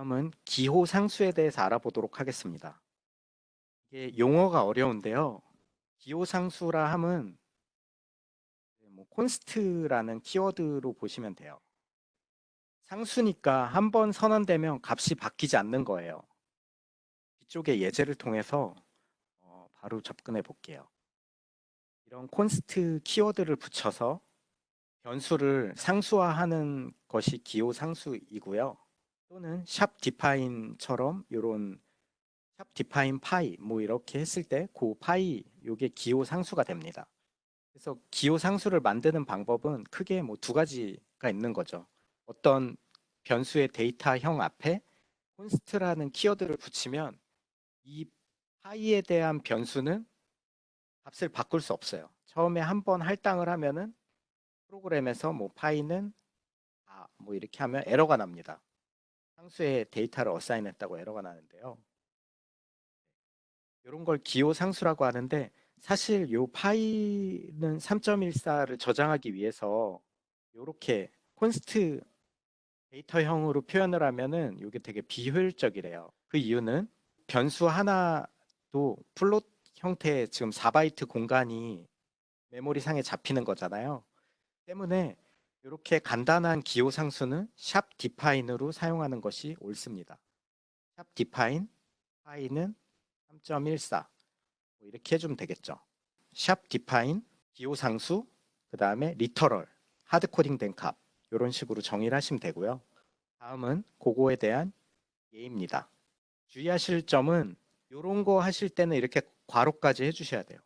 다음은 기호 상수에 대해서 알아보도록 하겠습니다. 이게 용어가 어려운데요. 기호 상수라 함은 뭐 콘스트라는 키워드로 보시면 돼요. 상수니까 한 번 선언되면 값이 바뀌지 않는 거예요. 이쪽의 예제를 통해서 어, 바로 접근해 볼게요. 이런 콘스트 키워드를 붙여서 변수를 상수화하는 것이 기호 상수이고요. 또는 샵 디파인처럼 이런 샵 디파인 파이 뭐 이렇게 했을 때 그 파이 요게 기호 상수가 됩니다. 그래서 기호 상수를 만드는 방법은 크게 뭐 두 가지가 있는 거죠. 어떤 변수의 데이터형 앞에 콘스트라는 키워드를 붙이면 이 파이에 대한 변수는 값을 바꿀 수 없어요. 처음에 한 번 할당을 하면은 프로그램에서 뭐 파이는 아, 뭐 이렇게 하면 에러가 납니다. 상수에 데이터를 어사인했다고 에러가 나는데요. 이런 걸 기호 상수라고 하는데 사실 요 파이는 3.14를 저장하기 위해서 이렇게 콘스트 데이터형으로 표현을 하면은 이게 되게 비효율적이래요. 그 이유는 변수 하나도 플롯 형태의 지금 4바이트 공간이 메모리 상에 잡히는 거잖아요. 때문에 이렇게 간단한 기호 상수는 샵 디파인으로 사용하는 것이 옳습니다. 샵 디파인 파이는 3.14뭐 이렇게 해주면 되겠죠. 샵 디파인 기호 상수 그 다음에 리터럴 하드코딩 된 값 이런 식으로 정의를 하시면 되고요. 다음은 그거에 대한 예입니다. 주의하실 점은 이런 거 하실 때는 이렇게 괄호까지 해주셔야 돼요.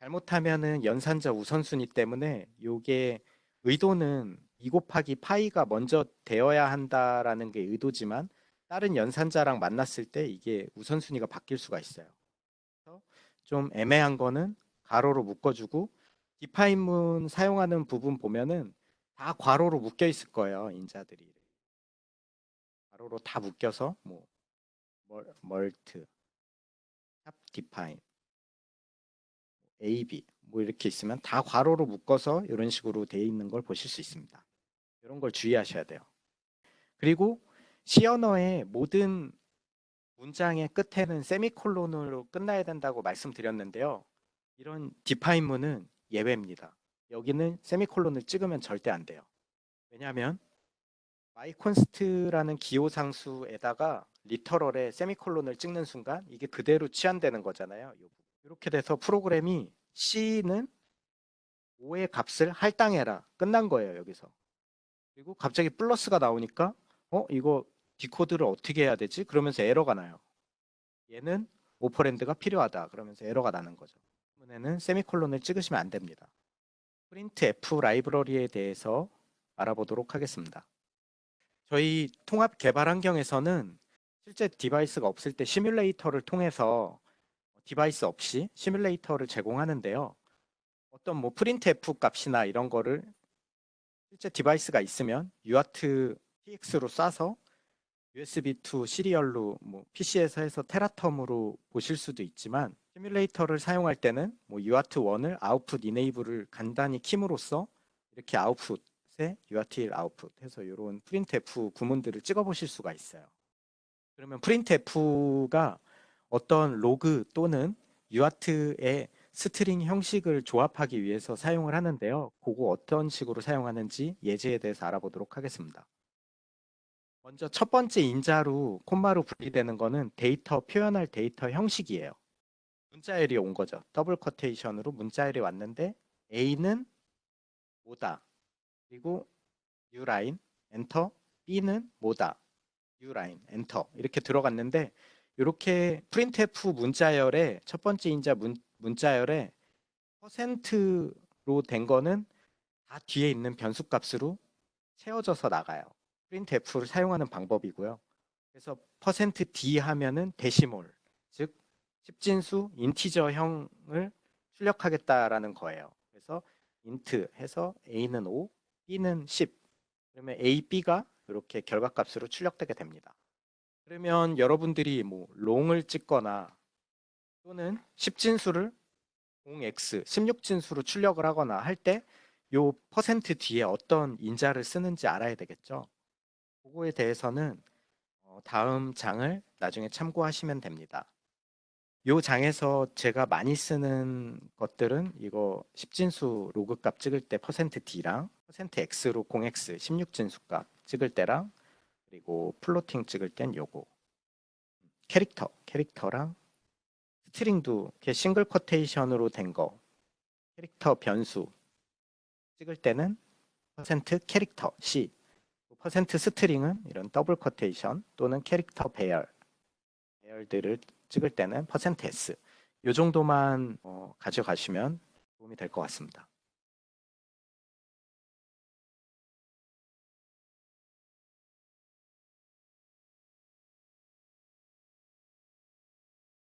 잘못하면은 연산자 우선순위 때문에 이게 의도는 2 곱하기 파이가 먼저 되어야 한다라는 게 의도지만 다른 연산자랑 만났을 때 이게 우선순위가 바뀔 수가 있어요. 그래서 좀 애매한 거는 가로로 묶어주고 디파인문 사용하는 부분 보면은 다 괄호로 묶여 있을 거예요 인자들이 가로로 다 묶여서 뭐 멀, 멀트 샵 디파인 AB 뭐 이렇게 있으면 다 괄호로 묶어서 이런 식으로 되어 있는 걸 보실 수 있습니다. 이런 걸 주의하셔야 돼요. 그리고 C 언어의 모든 문장의 끝에는 세미콜론으로 끝나야 된다고 말씀드렸는데요. 이런 디파인문은 예외입니다. 여기는 세미콜론을 찍으면 절대 안 돼요. 왜냐하면 마이콘스트라는 기호 상수에다가 리터럴에 세미콜론을 찍는 순간 이게 그대로 치환되는 거잖아요. 이렇게 돼서 프로그램이 C는 5의 값을 할당해라. 끝난 거예요, 여기서. 그리고 갑자기 플러스가 나오니까 어, 이거 디코드를 어떻게 해야 되지? 그러면서 에러가 나요. 얘는 오퍼랜드가 필요하다. 그러면서 에러가 나는 거죠. 때문에는 세미콜론을 찍으시면 안 됩니다. 프린트 F 라이브러리에 대해서 알아보도록 하겠습니다. 저희 통합 개발 환경에서는 실제 디바이스가 없을 때 시뮬레이터를 통해서 디바이스 없이 시뮬레이터를 제공하는데요. 어떤 뭐 프린트 F 값이나 이런 거를 실제 디바이스가 있으면 UART TX로 쏴서 USB to 시리얼로 뭐 PC에서 해서 테라텀으로 보실 수도 있지만 시뮬레이터를 사용할 때는 뭐 UART 1을 아웃풋 이네이블을 간단히 킴으로써 이렇게 아웃풋에 UART 1 아웃풋 해서 이런 프린트F 구문들을 찍어 보실 수가 있어요. 그러면 프린트F가 어떤 로그 또는 UART의 스트링 형식을 조합하기 위해서 사용을 하는데요. 그거 어떤 식으로 사용하는지 예제에 대해서 알아보도록 하겠습니다. 먼저 첫 번째 인자로 콤마로 분리되는 거는 데이터 표현할 데이터 형식이에요. 문자열이 온 거죠. 더블 커테이션으로 문자열이 왔는데 A는 뭐다. 그리고 U라인 엔터 B는 뭐다. U라인 엔터 이렇게 들어갔는데 이렇게 프린트F 문자열의 첫 번째 인자 문, 문자열의 퍼센트로 된 거는 다 뒤에 있는 변수 값으로 채워져서 나가요. 프린트F를 사용하는 방법이고요. 그래서 퍼센트 %d 하면은 데시몰, 즉 십진수 인티저형을 출력하겠다라는 거예요. 그래서 int 해서 a는 5, b는 10. 그러면 a, b가 이렇게 결과값으로 출력되게 됩니다. 그러면 여러분들이 뭐 롱을 찍거나 또는 10진수를 0x, 16진수로 출력을 하거나 할 때 요 퍼센트 뒤에 어떤 인자를 쓰는지 알아야 되겠죠. 그거에 대해서는 어, 다음 장을 나중에 참고하시면 됩니다. 요 장에서 제가 많이 쓰는 것들은 이거 10진수 로그 값 찍을 때 %d랑 %x로 0x 16진수 값 찍을 때랑 그리고 플로팅 찍을 땐 요거. 캐릭터 캐릭터랑 스트링도 싱글 쿼테이션으로 된 거. 캐릭터 변수. 찍을 때는 퍼센트 캐릭터 C. 퍼센트 스트링은 이런 더블 쿼테이션 또는 캐릭터 배열. 배열들을 찍을 때는 퍼센트 S. 요 정도만 어, 가져가시면 도움이 될 것 같습니다.